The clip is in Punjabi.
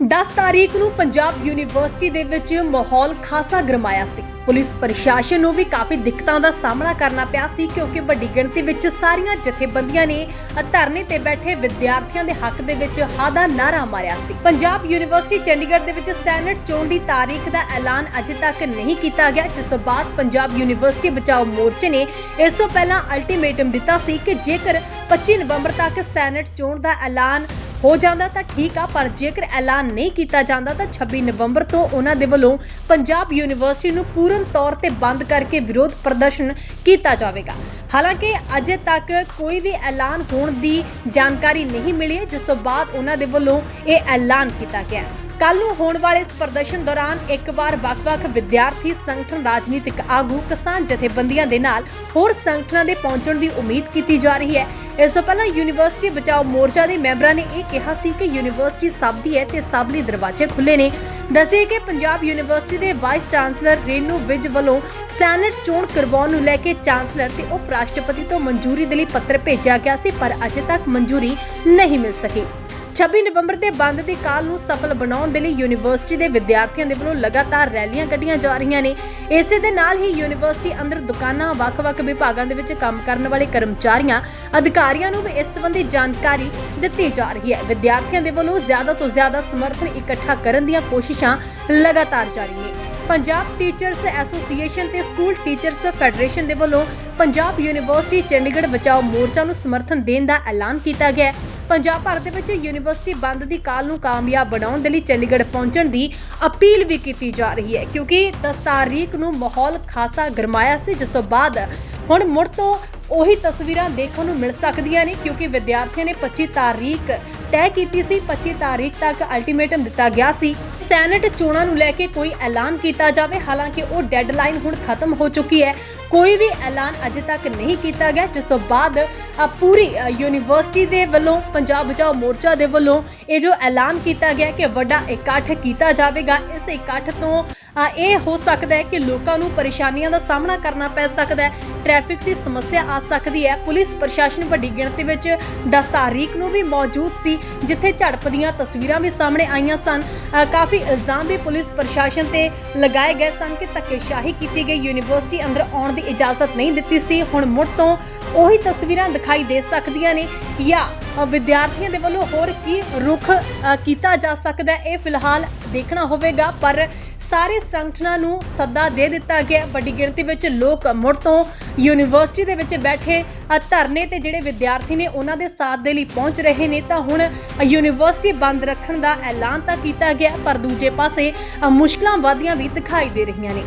10 ਤਾਰੀਖ ਨੂੰ ਪੰਜਾਬ ਯੂਨੀਵਰਸਿਟੀ ਦੇ ਵਿੱਚ ਮਾਹੌਲ ਖਾਸਾ ਗਰਮਾਇਆ ਸੀ। ਪੁਲਿਸ ਪ੍ਰਸ਼ਾਸਨ ਨੂੰ ਵੀ ਕਾਫੀ ਦਿੱਕਤਾਂ ਦਾ ਸਾਹਮਣਾ ਕਰਨਾ ਪਿਆ ਸੀ ਕਿਉਂਕਿ ਵੱਡੀ ਗਿਣਤੀ ਵਿੱਚ ਸਾਰੀਆਂ ਜਥੇਬੰਦੀਆਂ ਨੇ ਧਰਨੇ ਤੇ ਬੈਠੇ ਵਿਦਿਆਰਥੀਆਂ ਦੇ ਹੱਕ ਦੇ ਵਿੱਚ ਹਾਦਾ ਨਾਰਾ ਮਾਰਿਆ ਸੀ। ਪੰਜਾਬ ਯੂਨੀਵਰਸਿਟੀ ਚੰਡੀਗੜ੍ਹ ਦੇ ਵਿੱਚ ਸੈਨੇਟ ਚੋਣ ਦੀ ਤਾਰੀਖ ਦਾ ਐਲਾਨ ਅਜੇ ਤੱਕ ਨਹੀਂ ਕੀਤਾ ਗਿਆ, ਜਿਸ ਤੋਂ ਬਾਅਦ ਪੰਜਾਬ ਯੂਨੀਵਰਸਿਟੀ ਬਚਾਓ ਮੋਰਚੇ ਨੇ ਇਸ ਤੋਂ ਪਹਿਲਾਂ ਅਲਟੀਮੇਟਮ ਦਿੱਤਾ ਸੀ ਕਿ ਜੇਕਰ 25 ਨਵੰਬਰ ਤੱਕ ਸੈਨੇਟ ਚੋਣ ਦਾ ਐਲਾਨ ਹੋ ਜਾਂਦਾ ਤਾਂ ਠੀਕ ਆ, ਪਰ ਜੇਕਰ ਐਲਾਨ ਨਹੀਂ ਕੀਤਾ ਜਾਂਦਾ ਤਾਂ 26 ਨਵੰਬਰ ਤੋਂ ਉਹਨਾਂ ਦੇ ਵੱਲੋਂ ਪੰਜਾਬ ਯੂਨੀਵਰਸਿਟੀ ਨੂੰ ਪੂਰਨ ਤੌਰ ਤੇ ਬੰਦ ਕਰਕੇ ਵਿਰੋਧ ਪ੍ਰਦਰਸ਼ਨ ਕੀਤਾ ਜਾਵੇਗਾ। ਹਾਲਾਂਕਿ ਅਜੇ ਤੱਕ ਕੋਈ ਵੀ ਐਲਾਨ ਹੋਣ ਦੀ ਜਾਣਕਾਰੀ ਨਹੀਂ ਮਿਲੀ ਹੈ ਜਿਸ ਤੋਂ ਬਾਅਦ ਉਹਨਾਂ ਦੇ ਵੱਲੋਂ ਇਹ ਐਲਾਨ ਕੀਤਾ ਗਿਆ। ਹੈ ਕੱਲ ਨੂੰ ਹੋਣ ਵਾਲੇ ਇਸ ਪ੍ਰਦਰਸ਼ਨ ਦੌਰਾਨ ਇੱਕ ਵਾਰ ਵੱਖ-ਵੱਖ ਵਿਦਿਆਰਥੀ ਸੰਗਠਨ, ਰਾਜਨੀਤਿਕ ਆਗੂ, ਕਿਸਾਨ ਜਥੇਬੰਦੀਆਂ ਦੇ ਨਾਲ ਹੋਰ ਸੰਗਠਨਾਂ ਦੇ ਪਹੁੰਚਣ ਦੀ ਉਮੀਦ ਕੀਤੀ ਜਾ ਰਹੀ ਹੈ। ਇਸ ਤੋਂ ਪਹਿਲਾਂ ਯੂਨੀਵਰਸਿਟੀ ਬਚਾਓ ਮੋਰਚਾ ਦੇ ਮੈਂਬਰਾਂ ਨੇ ਇਹ ਕਿਹਾ ਸੀ ਕਿ ਯੂਨੀਵਰਸਿਟੀ ਸਭ ਦੀ ਹੈ ਤੇ ਸਭ ਲਈ ਦਰਵਾਜ਼ੇ ਖੁੱਲੇ ਨੇ। ਦੱਸੇ ਕਿ ਪੰਜਾਬ ਯੂਨੀਵਰਸਿਟੀ ਦੇ ਵਾਈਸ ਚਾਂਸਲਰ ਰੇਨੂ ਵਿਜ ਵੱਲੋਂ ਸੈਨੇਟ ਚੋਣ ਕਰਵਾਉਣ ਨੂੰ ਲੈ ਕੇ ਚਾਂਸਲਰ ਤੇ ਉਪ ਰਾਸ਼ਟਰਪਤੀ ਤੋਂ ਮਨਜ਼ੂਰੀ ਦੇ ਲਈ ਪੱਤਰ ਭੇਜਿਆ ਗਿਆ ਸੀ, ਪਰ ਅਜੇ ਤੱਕ ਮਨਜ਼ੂਰੀ ਨਹੀਂ ਮਿਲ ਸਕੀ। 26 ਨਵੰਬਰ ਦੇ ਬੰਦ ਦੀ ਕਾਲ ਨੂੰ ਸਫਲ ਬਣਾਉਣ ਦੇ ਲਈ ਯੂਨੀਵਰਸਿਟੀ ਦੇ ਵਿਦਿਆਰਥੀਆਂ ਦੇ ਵੱਲੋਂ ਲਗਾਤਾਰ ਰੈਲੀਆਂ ਕੱਢੀਆਂ ਜਾ ਰਹੀਆਂ ਨੇ। ਇਸੇ ਦੇ ਨਾਲ ਹੀ ਯੂਨੀਵਰਸਿਟੀ ਅੰਦਰ ਦੁਕਾਨਾਂ, ਵੱਖ-ਵੱਖ ਵਿਭਾਗਾਂ ਦੇ ਵਿੱਚ ਕੰਮ ਕਰਨ ਵਾਲੇ ਕਰਮਚਾਰੀਆਂ, ਅਧਿਕਾਰੀਆਂ ਨੂੰ ਵੀ ਇਸ ਸੰਬੰਧੀ ਜਾਣਕਾਰੀ ਦਿੱਤੀ ਜਾ ਰਹੀ ਹੈ। ਵਿਦਿਆਰਥੀਆਂ ਦੇ ਵੱਲੋਂ ਜ਼ਿਆਦਾ ਤੋਂ ਜ਼ਿਆਦਾ ਸਮਰਥਨ ਇਕੱਠਾ ਕਰਨ ਦੀਆਂ ਕੋਸ਼ਿਸ਼ਾਂ ਲਗਾਤਾਰ ਜਾਰੀ ਨੇ। ਪੰਜਾਬ ਟੀਚਰਸ ਐਸੋਸੀਏਸ਼ਨ ਤੇ ਸਕੂਲ ਟੀਚਰਸ ਫੈਡਰੇਸ਼ਨ ਦੇ ਵੱਲੋਂ ਪੰਜਾਬ ਯੂਨੀਵਰਸਿਟੀ ਚੰਡੀਗੜ੍ਹ ਬਚਾਓ ਮੋਰਚਾ ਨੂੰ ਸਮਰਥਨ ਦੇਣ ਦਾ ਐਲਾਨ ਕੀਤਾ ਗਿਆ ਹੈ। ਪੰਜਾਬ ਭਰ ਦੇ ਵਿੱਚ ਯੂਨੀਵਰਸਿਟੀ ਬੰਦ ਦੀ ਕਾਲ ਨੂੰ ਕਾਮਯਾਬ ਬਣਾਉਣ ਦੇ ਲਈ ਚੰਡੀਗੜ੍ਹ ਪਹੁੰਚਣ ਦੀ ਅਪੀਲ ਵੀ ਕੀਤੀ ਜਾ ਰਹੀ ਹੈ, ਕਿਉਂਕਿ 10 ਤਾਰੀਖ ਨੂੰ ਮਾਹੌਲ ਖਾਸਾ ਗਰਮਾਇਆ ਸੀ, ਜਿਸ ਤੋਂ ਬਾਅਦ ਹੁਣ ਮੁੜ ਤੋਂ ਉਹੀ ਤਸਵੀਰਾਂ ਦੇਖਣ ਨੂੰ ਮਿਲ ਸਕਦੀਆਂ ਨੇ ਕਿਉਂਕਿ ਵਿਦਿਆਰਥੀਆਂ ਨੇ 25 ਤਾਰੀਖ ਤੈਅ ਕੀਤੀ ਸੀ 25 ਤਾਰੀਖ ਤੱਕ ਅਲਟੀਮੇਟਮ ਦਿੱਤਾ ਗਿਆ ਸੀ। ਸੈਨੇਟ ਚੋਣਾਂ ਨੂੰ ਲੈ ਕੇ ਕੋਈ ਐਲਾਨ ਕੀਤਾ ਜਾਵੇ, ਹਾਲਾਂਕਿ ਉਹ ਡੈਡਲਾਈਨ ਹੁਣ ਖਤਮ ਹੋ ਚੁੱਕੀ ਹੈ। ਕੋਈ ਵੀ ਐਲਾਨ ਅਜੇ ਤੱਕ ਨਹੀਂ ਕੀਤਾ ਗਿਆ, ਜਿਸ ਤੋਂ ਬਾਅਦ ਪੂਰੀ ਯੂਨੀਵਰਸਿਟੀ ਦੇ ਵੱਲੋਂ, ਪੰਜਾਬ ਬਚਾਓ ਮੋਰਚਾ ਦੇ ਵੱਲੋਂ ਇਹ ਜੋ ਐਲਾਨ ਕੀਤਾ ਗਿਆ ਕਿ ਵੱਡਾ ਇਕੱਠ ਕੀਤਾ ਜਾਵੇਗਾ, ਇਸ ਇਕੱਠ ਤੋਂ ਇਹ ਹੋ ਸਕਦਾ ਹੈ ਕਿ ਲੋਕਾਂ ਨੂੰ ਪਰੇਸ਼ਾਨੀਆਂ ਦਾ ਸਾਹਮਣਾ ਕਰਨਾ ਪੈ ਸਕਦਾ ਹੈ ਟ੍ਰੈਫਿਕ ਦੀ ਸਮੱਸਿਆ ਆ ਸਕਦੀ ਹੈ। ਪੁਲਿਸ ਪ੍ਰਸ਼ਾਸਨ ਵੱਡੀ ਗਿਣਤੀ ਵਿੱਚ 10 ਤਾਰੀਖ ਨੂੰ ਵੀ ਮੌਜੂਦ ਸੀ, ਜਿੱਥੇ ਝੜਪ ਦੀਆਂ ਤਸਵੀਰਾਂ ਵੀ ਸਾਹਮਣੇ ਆਈਆਂ ਸਨ। ਕਾਫੀ ਇਲਜ਼ਾਮ ਵੀ ਪੁਲਿਸ ਪ੍ਰਸ਼ਾਸਨ ਤੇ ਲਗਾਏ ਗਏ ਸਨ ਕਿ ਧੱਕੇਸ਼ਾਹੀ ਕੀਤੀ ਗਈ। ਯੂਨੀਵਰਸਿਟੀ ਅੰਦਰ ਆਉਣ ਦੀ ਇਜਾਜ਼ਤ ਨਹੀਂ ਦਿੱਤੀ ਸੀ। ਹੁਣ ਮੁੜ ਤੋਂ ਉਹੀ ਤਸਵੀਰਾਂ ਦਿਖਾਈ ਦੇ ਸਕਦੀਆਂ ਨੇ ਜਾਂ ਵਿਦਿਆਰਥੀਆਂ ਦੇ ਵੱਲੋਂ ਹੋਰ ਕੀ ਰੁਖ ਕੀਤਾ ਜਾ ਸਕਦਾ ਹੈ, ਇਹ ਫਿਲਹਾਲ ਦੇਖਣਾ ਹੋਵੇਗਾ। ਪਰ ਸਾਰੇ ਸੰਗਠਨਾਂ ਨੂੰ ਸੱਦਾ ਦੇ ਦਿੱਤਾ ਗਿਆ ਵੱਡੀ ਗਿਣਤੀ ਵਿੱਚ ਲੋਕ ਮੁੜ ਤੋਂ ਯੂਨੀਵਰਸਿਟੀ ਦੇ ਵਿੱਚ ਬੈਠੇ ਧਰਨੇ ਤੇ ਜਿਹੜੇ ਵਿਦਿਆਰਥੀ ਨੇ ਉਹਨਾਂ ਦੇ ਸਾਥ ਦੇ ਲਈ ਪਹੁੰਚ ਰਹੇ ਨੇ ਤਾਂ ਹੁਣ ਯੂਨੀਵਰਸਿਟੀ ਬੰਦ ਰੱਖਣ ਦਾ ਐਲਾਨ ਤਾਂ ਕੀਤਾ ਗਿਆ ਪਰ ਦੂਜੇ ਪਾਸੇ ਅ, ਮੁਸ਼ਕਲਾਂ ਵਧੀਆਂ ਵੀ ਦਿਖਾਈ ਦੇ ਰਹੀਆਂ ਨੇ।